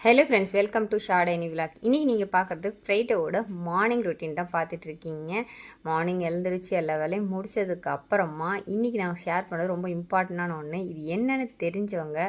Hello friends welcome to short any vlog இன்றைக்கி நீங்கள் பார்க்குறது ஃப்ரைடேவோட மார்னிங் ரொட்டீன் தான் பார்த்துட்ருக்கீங்க மார்னிங் எழுந்திரிச்சு எல்லா வேலையும் முடித்ததுக்கு அப்புறமா இன்றைக்கி நான் ஷேர் பண்ணது ரொம்ப இம்பார்ட்டண்டான ஒன்று இது என்னென்னு தெரிஞ்சவங்க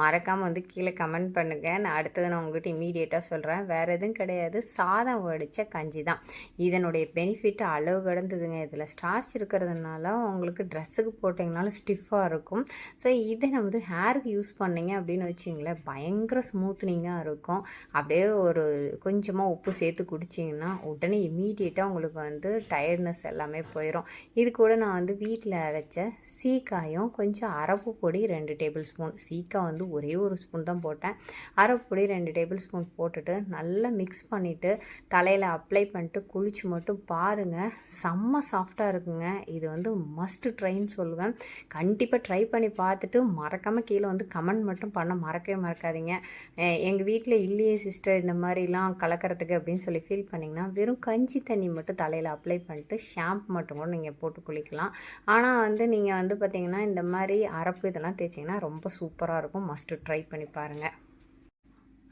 மறக்காமல் வந்து கீழே கமெண்ட் பண்ணுங்கள் நான் அடுத்தது நான் உங்கள்கிட்ட இமீடியட்டாக சொல்கிறேன் வேறு எதுவும் கிடையாது. சாதம் வடித்த கஞ்சி தான். இதனுடைய பெனிஃபிட் அளவு கிடந்ததுங்க. இதில் ஸ்டார்ச் இருக்கிறதுனால உங்களுக்கு ட்ரெஸ்ஸுக்கு போட்டிங்கனாலும் ஸ்டிஃபாக இருக்கும். ஸோ இதை நம்ம வந்து ஹேருக்கு யூஸ் பண்ணீங்க அப்படின்னு வச்சிங்களேன் பயங்கர ஸ்மூத்னிங்காக இருக்கும். அப்படியே ஒரு கொஞ்சமாக உப்பு சேர்த்து குடிச்சிங்கன்னா உடனே இமீடியட்டாக உங்களுக்கு வந்து டயர்ட்னஸ் எல்லாமே போயிடும் இது கூட நான் வந்து வீட்டில் அரைச்ச சீக்காயும் கொஞ்சம் அரப்பு பொடி ரெண்டு டேபிள் ஸ்பூன் சீக்காய் வந்து ஒரே ஒரு ஸ்பூன் தான் போட்டேன். அரைப்பொடி ரெண்டு டேபிள் ஸ்பூன் போட்டுட்டு நல்லா மிக்ஸ் பண்ணிவிட்டு தலையில் அப்ளை பண்ணிட்டு குளிச்சு மட்டும் பாருங்கள் செம்ம சாஃப்டாக இருக்குங்க. இது வந்து மஸ்ட் ட்ரைன்னு சொல்லுவேன். கண்டிப்பாக ட்ரை பண்ணி பார்த்துட்டு மறக்காமல் கீழே வந்து கமெண்ட் மட்டும் பண்ண மறக்கவே மறக்காதீங்க. எங்கள் வீட்டில் இல்லையே சிஸ்டர் இந்த மாதிரிலாம் கலக்கிறதுக்கு அப்படின்னு சொல்லி ஃபீல் பண்ணிங்கன்னா வெறும் கஞ்சி தண்ணி மட்டும் தலையில் அப்ளை பண்ணிட்டு ஷாம்பு மட்டும் கூட நீங்கள் போட்டு குளிக்கலாம். ஆனால் வந்து நீங்கள் வந்து பார்த்திங்கன்னா இந்த மாதிரி அரப்பு இதெல்லாம் தேய்ச்சிங்கன்னா ரொம்ப சூப்பராக இருக்கும். மஸ்ட்டு ட்ரை பண்ணி பாருங்கள்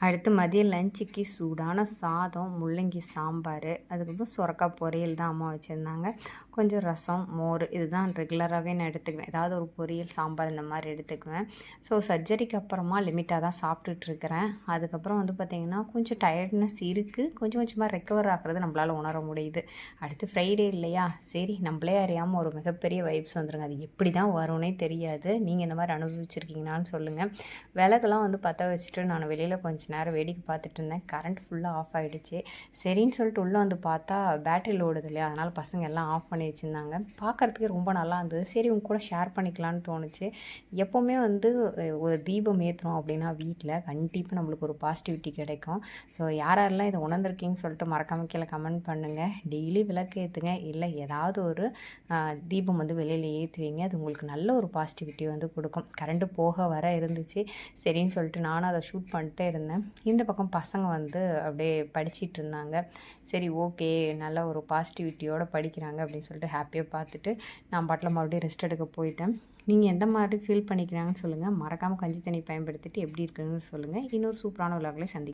அடுத்து மதியம் லஞ்சுக்கு சூடான சாதம் முள்ளங்கி சாம்பார் அதுக்கப்புறம் சுரக்காய் பொரியல் தான் அம்மா வச்சுருந்தாங்க. கொஞ்சம் ரசம் மோர் இதுதான் ரெகுலராகவே நான் எடுத்துக்குவேன். ஏதாவது ஒரு பொரியல் சாம்பார் இந்த மாதிரி எடுத்துக்குவேன். ஸோ சர்ஜரிக்கு அப்புறமா லிமிட்டாக தான் சாப்பிட்டுட்ருக்கிறேன் அதுக்கப்புறம் வந்து பார்த்திங்கன்னா கொஞ்சம் டயர்ட்னஸ் இருக்குது கொஞ்சம் கொஞ்சமாக ரெக்கவர் ஆகிறது நம்மளால் உணர முடியுது. அடுத்து ஃப்ரைடே இல்லையா? சரி நம்மளே அறியாமல் ஒரு மிகப்பெரிய வைப்ஸ் வந்துருங்க. அது எப்படி தான் வரும்னே தெரியாது. நீங்கள் இந்த மாதிரி அனுபவிச்சிருக்கீங்களான்னு சொல்லுங்கள் விலகெல்லாம் வந்து பற்ற வச்சுட்டு நான் வெளியில் கொஞ்சம் நேரம் வேடிக்கை பார்த்துட்டு இருந்தேன். கரண்ட் ஃபுல்லாக ஆஃப் ஆகிடுச்சு சரின்னு சொல்லிட்டு உள்ளே வந்து பார்த்தா பேட்டரி ஓடுது இல்லையா? அதனால் பசங்க எல்லாம் ஆஃப் பண்ணி வச்சுருந்தாங்க. பார்க்குறதுக்கு ரொம்ப நல்லா இருந்தது. சரி உங்க கூட ஷேர் பண்ணிக்கலான்னு தோணுச்சு. எப்போவுமே வந்து ஒரு தீபம் ஏற்றுறோம் அப்படின்னா வீட்டில் கண்டிப்பாக நம்மளுக்கு ஒரு பாசிட்டிவிட்டி கிடைக்கும். ஸோ யார் யாரெல்லாம் இதை உணர்ந்திருக்கீங்கன்னு சொல்லிட்டு மறக்காமல் கீழே கமெண்ட் பண்ணுங்கள் டெய்லி விளக்கு ஏற்றுங்க இல்லை ஏதாவது ஒரு தீபம் வந்து வெளியில் ஏற்றுவீங்க அது உங்களுக்கு நல்ல ஒரு பாசிட்டிவிட்டி வந்து கொடுக்கும். கரண்ட்டு போக வர இருந்துச்சு. சரின்னு சொல்லிட்டு நானும் அதை ஷூட் பண்ணிட்டே இருந்தேன். இந்த பக்கம் பசங்க வந்து அப்படியே படிச்சிட்டு இருந்தாங்க. சரி ஓகே நல்ல ஒரு பாசிட்டிவிட்டியோடு படிக்கிறாங்க அப்படின்னு சொல்லிட்டு ஹாப்பியாக பார்த்துட்டு நான் பாட்டில் மறுபடியும் ரெஸ்ட் எடுக்க போயிட்டேன். நீங்கள் எந்த மாதிரி ஃபீல் பண்ணிக்கிறாங்கன்னு சொல்லுங்கள் மறக்காமல் கஞ்சி தண்ணி பயன்படுத்திட்டு எப்படி இருக்குன்னு சொல்லுங்கள் இன்னொரு சூப்பரான விழாக்களை சந்தி